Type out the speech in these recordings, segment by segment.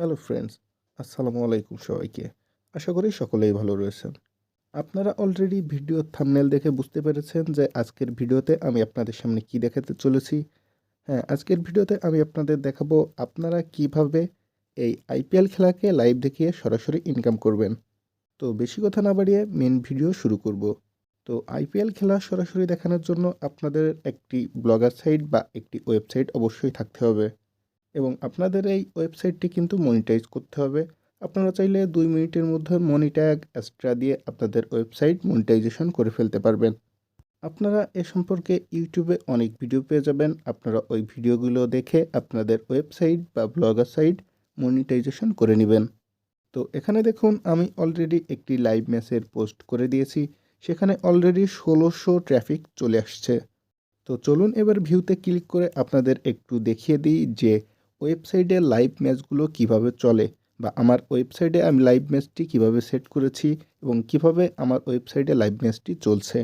Hello friends, আসসালামু আলাইকুম সবাইকে। আশা করি সকলেই ভালো রয়েছেন। আপনারা অলরেডি ভিডিও থামনেল দেখে বুঝতে পেরেছেন যে আজকের ভিডিওতে আমি আপনাদের সামনে কি দেখাতে চলেছি। হ্যাঁ আজকের ভিডিওতে আমি আপনাদের দেখাবো আপনারা কীভাবে এই আইপিএল খেলাকে লাইভ দেখিয়ে সরাসরি ইনকাম করবেন। তো বেশি কথা না বাড়িয়ে মেন ভিডিও শুরু করব। তো আইপিএল খেলা সরাসরি দেখানোর জন্য আপনাদের একটি ব্লগার সাইট বা একটি ওয়েবসাইট অবশ্যই থাকতে হবে। এবং আপনাদের এই ওয়েবসাইটটি কিন্তু মনিটাইজ করতে হবে। আপনারা চাইলে দুই মিনিটের মধ্যে মনি ট্যাগ এক্সট্রা দিয়ে আপনাদের ওয়েবসাইট মনিটাইজেশন করে ফেলতে পারবেন। আপনারা এ সম্পর্কে ইউটিউবে অনেক ভিডিও পেয়ে যাবেন। আপনারা ওই ভিডিওগুলো দেখে আপনাদের ওয়েবসাইট বা ব্লগার সাইট মনিটাইজেশন করে নেবেন। তো এখানে দেখুন, আমি অলরেডি একটি লাইভ ম্যাচের পোস্ট করে দিয়েছি। সেখানে অলরেডি ষোলোশো ট্রাফিক চলে আসছে। তো চলুন এবার ভিউতে ক্লিক করে আপনাদের একটু দেখিয়ে দিই যে ওয়েবসাইটে লাইভ ম্যাচগুলো কীভাবে চলে বা আমার ওয়েবসাইটে আমি লাইভ ম্যাচটি কীভাবে সেট করেছি এবং কীভাবে আমার ওয়েবসাইটে লাইভ ম্যাচটি চলছে।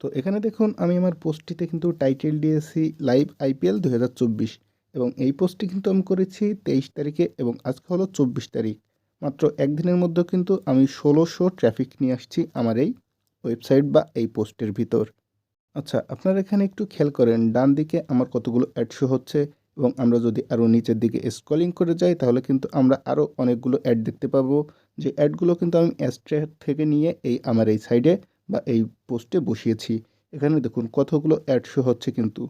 তো এখানে দেখুন, আমি আমার পোস্টটিতে কিন্তু টাইটেল দিয়েছি, লাইভ আইপিএল দু হাজার চব্বিশ এবং এই পোস্টটি কিন্তু আমি করেছি তেইশ তারিখে এবং আজকে হলো চব্বিশ তারিখ। মাত্র একদিনের মধ্যে কিন্তু আমি ষোলোশো ট্রাফিক নিয়ে আসছি আমার এই ওয়েবসাইট বা এই পোস্টের ভিতর। আচ্ছা আপনারা এখানে একটু খেয়াল করেন ডান দিকে আমার কতগুলো অ্যাড শো হচ্ছে এবং আমরা যদি আরও নিচের দিকে স্ক্রলিং করে যাই, তাহলে কিন্তু আমরা আরও অনেকগুলো অ্যাড দেখতে পাবো। যে অ্যাডগুলো কিন্তু আমি অ্যাস্ট্রে থেকে নিয়ে এই আমার এই সাইডে বা এই পোস্টে বসিয়েছি। এখানে দেখুন কতগুলো অ্যাড শো হচ্ছে কিন্তু।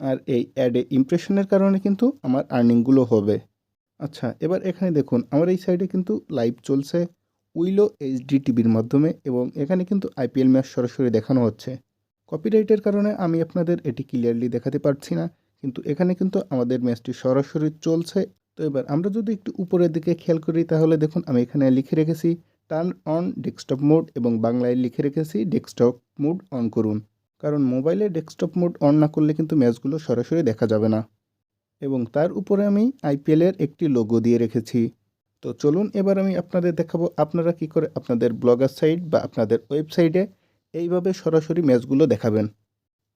আর এই অ্যাডে ইমপ্রেশনের কারণে কিন্তু আমার আর্নিংগুলো হবে। আচ্ছা এবার এখানে দেখুন আমার এই সাইডে কিন্তু লাইভ চলছে উইলো এইচডি টিভির মাধ্যমে এবং এখানে কিন্তু আইপিএল ম্যাচ সরাসরি দেখানো হচ্ছে। কপিরাইটের কারণে আমি আপনাদের এটি ক্লিয়ারলি দেখাতে পারছি না। কিন্তু এখানে কিন্তু আমাদের ম্যাচটি সরাসরি চলছে। তো এবার আমরা যদি একটু উপরের দিকে খেয়াল করি, তাহলে দেখুন আমি এখানে লিখে রেখেছি টার্ন অন ডেস্কটপ মোড এবং বাংলায় লিখে রেখেছি ডেস্কটপ মোড অন করুন। কারণ মোবাইলে ডেস্কটপ মোড অন না করলে কিন্তু ম্যাচগুলো সরাসরি দেখা যাবে না। এবং তার উপরে আমি আইপিএলের একটি লোগো দিয়ে রেখেছি। তো চলুন এবার আমি আপনাদের দেখাবো, আপনারা কি করে আপনাদের ব্লগার সাইট বা আপনাদের ওয়েবসাইটে এইভাবে সরাসরি ম্যাচগুলো দেখাবেন।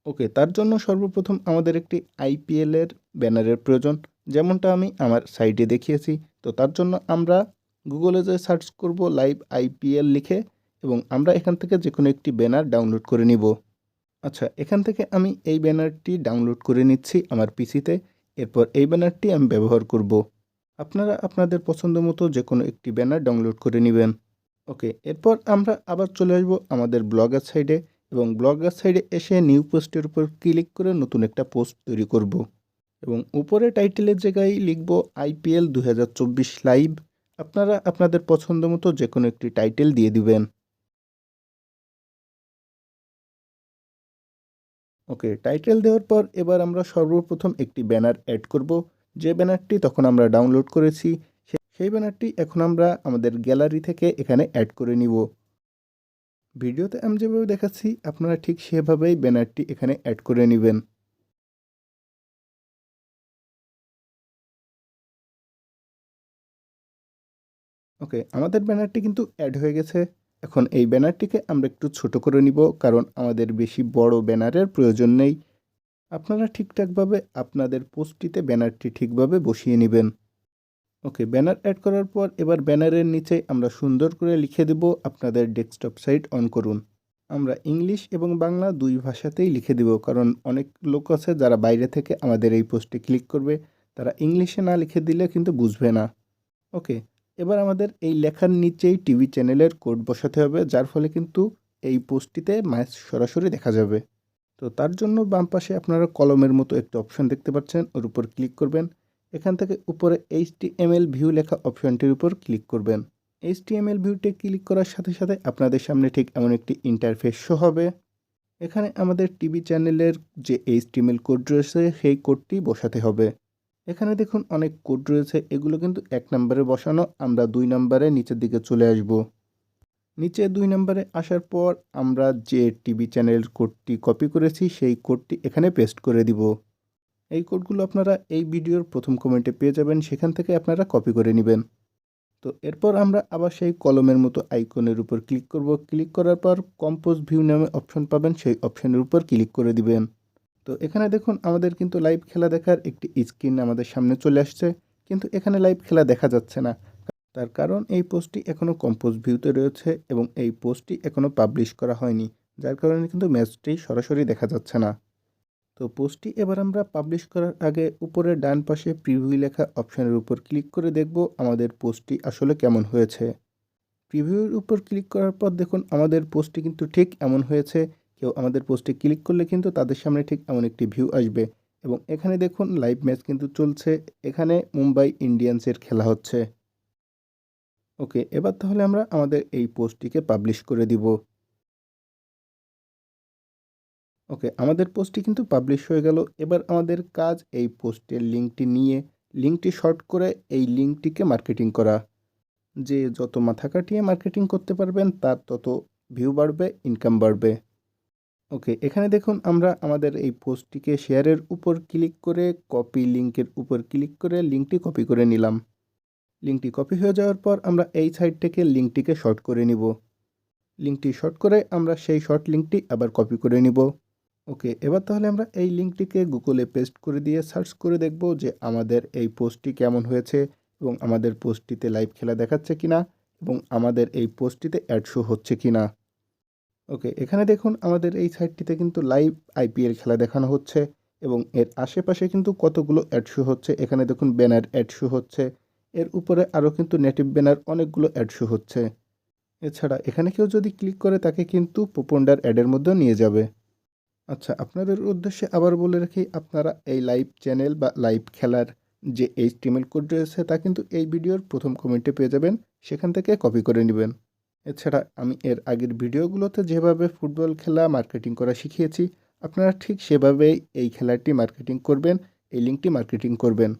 ওকে, তার জন্য সর্বপ্রথম আমাদের একটি আইপিএলের ব্যানারের প্রয়োজন। যেমনটা আমি আমার সাইটে দেখিয়েছি, তো তার জন্য আমরা গুগলে যে সার্চ করব লাইভ আইপিএল লিখে এবং আমরা এখান থেকে যে কোনো একটি ব্যানার ডাউনলোড করে নিব। আচ্ছা এখান থেকে আমি এই ব্যানারটি ডাউনলোড করে নিচ্ছি আমার পিসিতে। এরপর এই ব্যানারটি আমি ব্যবহার করব। আপনারা আপনাদের পছন্দ মতো যে কোনো একটি ব্যানার ডাউনলোড করে নেবেন। ওকে, এরপর আমরা আবার চলে আসব আমাদের ব্লগার সাইডে। এবং ব্লগার সাইডে এসে নিউ পোস্টের উপর ক্লিক করে নতুন একটা পোস্ট তৈরি করব। এবং উপরে টাইটেলের জায়গায় লিখব আইপিএল দু হাজার চব্বিশ লাইভ। আপনারা আপনাদের পছন্দ মতো যে কোনো একটি টাইটেল দিয়ে দিবেন। ওকে, টাইটেল দেওয়ার পর এবার আমরা সর্বপ্রথম একটি ব্যানার অ্যাড করব। যে ব্যানারটি তখন আমরা ডাউনলোড করেছি সেই ব্যানারটি এখন আমরা আমাদের গ্যালারি থেকে এখানে অ্যাড করে নিব। ভিডিওতে আমি যেভাবে দেখাচ্ছি, আপনারা ঠিক সেভাবেই ব্যানারটি এখানে অ্যাড করে নেবেন। ওকে আমাদের ব্যানারটি কিন্তু অ্যাড হয়ে গেছে। এখন এই ব্যানারটিকে আমরা একটু ছোট করে নিব, কারণ আমাদের বেশি বড় ব্যানারের প্রয়োজন নেই। আপনারা ঠিকঠাকভাবে আপনাদের পোস্টটিতে ব্যানারটি ঠিকভাবে বসিয়ে নেবেন। ওকে ব্যানার অ্যাড করার পর এবার ব্যানারের নিচে আমরা সুন্দর করে লিখে দেব আপনাদের ডেস্কটপ সাইট অন করুন। আমরা ইংলিশ এবং বাংলা দুই ভাষাতেই লিখে দেব, কারণ অনেক লোক আছে যারা বাইরে থেকে আমাদের এই পোস্টে ক্লিক করবে। তারা ইংলিশে না লিখে দিলে কিন্তু বুঝবে না। ওকে এবার আমাদের এই লেখার নিচেই টিভি চ্যানেলের কোড বসাতে হবে, যার ফলে কিন্তু এই পোস্টটিতে ম্যাচ সরাসরি দেখা যাবে। তো তার জন্য বাম পাশে আপনারা কলমের মতো একটি অপশন দেখতে পাচ্ছেন, ওর উপর ক্লিক করবেন। এখান থেকে উপরে এইচ এল ভিউ লেখা অপশনটির উপর ক্লিক করবেন। এইচ এল ভিউতে ক্লিক করার সাথে সাথে আপনাদের সামনে ঠিক এমন একটি ইন্টারফেস শো হবে। এখানে আমাদের টিভি চ্যানেলের যে এইচ এল কোড রয়েছে, সেই কোডটি বসাতে হবে। এখানে দেখুন অনেক কোড রয়েছে, এগুলো কিন্তু এক নম্বরে বসানো, আমরা দুই নম্বরে নিচের দিকে চলে আসব। নিচে দুই নম্বরে আসার পর আমরা যে টিভি চ্যানেল কোডটি কপি করেছি, সেই কোডটি এখানে পেস্ট করে দিব। এই কোডগুলো আপনারা এই ভিডিওর প্রথম কমেন্টে পেয়ে যাবেন, সেখান থেকে আপনারা কপি করে নেবেন। তো এরপর আমরা আবার সেই কলমের মতো আইকনের উপর ক্লিক করব। ক্লিক করার পর কম্পোজ ভিউ নামে অপশন পাবেন, সেই অপশনের উপর ক্লিক করে দিবেন। তো এখানে দেখুন, আমাদের কিন্তু লাইভ খেলা দেখার একটি স্ক্রিন আমাদের সামনে চলে আসছে, কিন্তু এখানে লাইভ খেলা দেখা যাচ্ছে না। তার কারণ এই পোস্টটি এখনও কম্পোজ ভিউতে রয়েছে এবং এই পোস্টটি এখনও পাবলিশ করা হয়নি, যার কারণে কিন্তু ম্যাচটি সরাসরি দেখা যাচ্ছে না। তো পোস্টটি এবার আমরা পাবলিশ করার আগে উপরে ডান পাশে প্রিভিউ লেখা অপশানের উপর ক্লিক করে দেখব আমাদের পোস্টটি আসলে কেমন হয়েছে। প্রিভিউর উপর ক্লিক করার পর দেখুন আমাদের পোস্টটি কিন্তু ঠিক এমন হয়েছে। কেউ আমাদের পোস্টে ক্লিক করলে কিন্তু তাদের সামনে ঠিক এমন একটি ভিউ আসবে এবং এখানে দেখুন লাইভ ম্যাচ কিন্তু চলছে। এখানে মুম্বাই ইন্ডিয়ান্সের খেলা হচ্ছে। ওকে, এবার তাহলে আমরা আমাদের এই পোস্টটিকে পাবলিশ করে দিব। ওকে আমাদের পোস্টটি কিন্তু পাবলিশ হয়ে গেল। এবার আমাদের কাজ এই পোস্টের লিঙ্কটি নিয়ে লিঙ্কটি শর্ট করে এই লিঙ্কটিকে মার্কেটিং করা। যে যত মাথা কাটিয়ে মার্কেটিং করতে পারবেন, তার তত ভিউ বাড়বে ইনকাম বাড়বে। ওকে এখানে দেখুন আমরা আমাদের এই পোস্টটিকে শেয়ারের উপর ক্লিক করে কপি লিঙ্কের উপর ক্লিক করে লিঙ্কটি কপি করে নিলাম। লিঙ্কটি কপি হয়ে যাওয়ার পর আমরা এই সাইড থেকে লিঙ্কটিকে শর্ট করে নিব। লিঙ্কটি শর্ট করে আমরা সেই শর্ট লিঙ্কটি আবার কপি করে নিব। ওকে, এবার তাহলে আমরা এই লিঙ্কটিকে গুগলে পেস্ট করে দিয়ে সার্চ করে দেখব যে আমাদের এই পোস্টটি কেমন হয়েছে এবং আমাদের পোস্টটিতে লাইভ খেলা দেখাচ্ছে কিনা এবং আমাদের এই পোস্টটিতে অ্যাড শো হচ্ছে কিনা। ওকে, এখানে দেখুন আমাদের এই সাইটটিতে কিন্তু লাইভ আইপিএল খেলা দেখানো হচ্ছে এবং এর আশেপাশে কিন্তু কতগুলো অ্যাড শো হচ্ছে। এখানে দেখুন ব্যানার অ্যাড শো হচ্ছে, এর উপরে আরও কিন্তু নেটিভ ব্যানার অনেকগুলো অ্যাড শো হচ্ছে। এছাড়া এখানে কেউ যদি ক্লিক করে তাকে কিন্তু পোপন্ডার অ্যাডের মধ্যেও নিয়ে যাবে। আচ্ছা আপনাদের উদ্দেশ্যে আবার বলে রাখি, আপনারা এই লাইভ চ্যানেল বা লাইভ খেলার যে এইচটিএমএল কোড রয়েছে, তা কিন্তু এই ভিডিওর প্রথম কমেন্টে পেয়ে যাবেন। সেখান থেকে কপি করে নেবেন। এছাড়া আমি এর আগের ভিডিওগুলোতে যেভাবে ফুটবল খেলা মার্কেটিং করা শিখিয়েছি, আপনারা ঠিক সেভাবেই এই খেলাটি মার্কেটিং করবেন, এই লিঙ্কটি মার্কেটিং করবেন।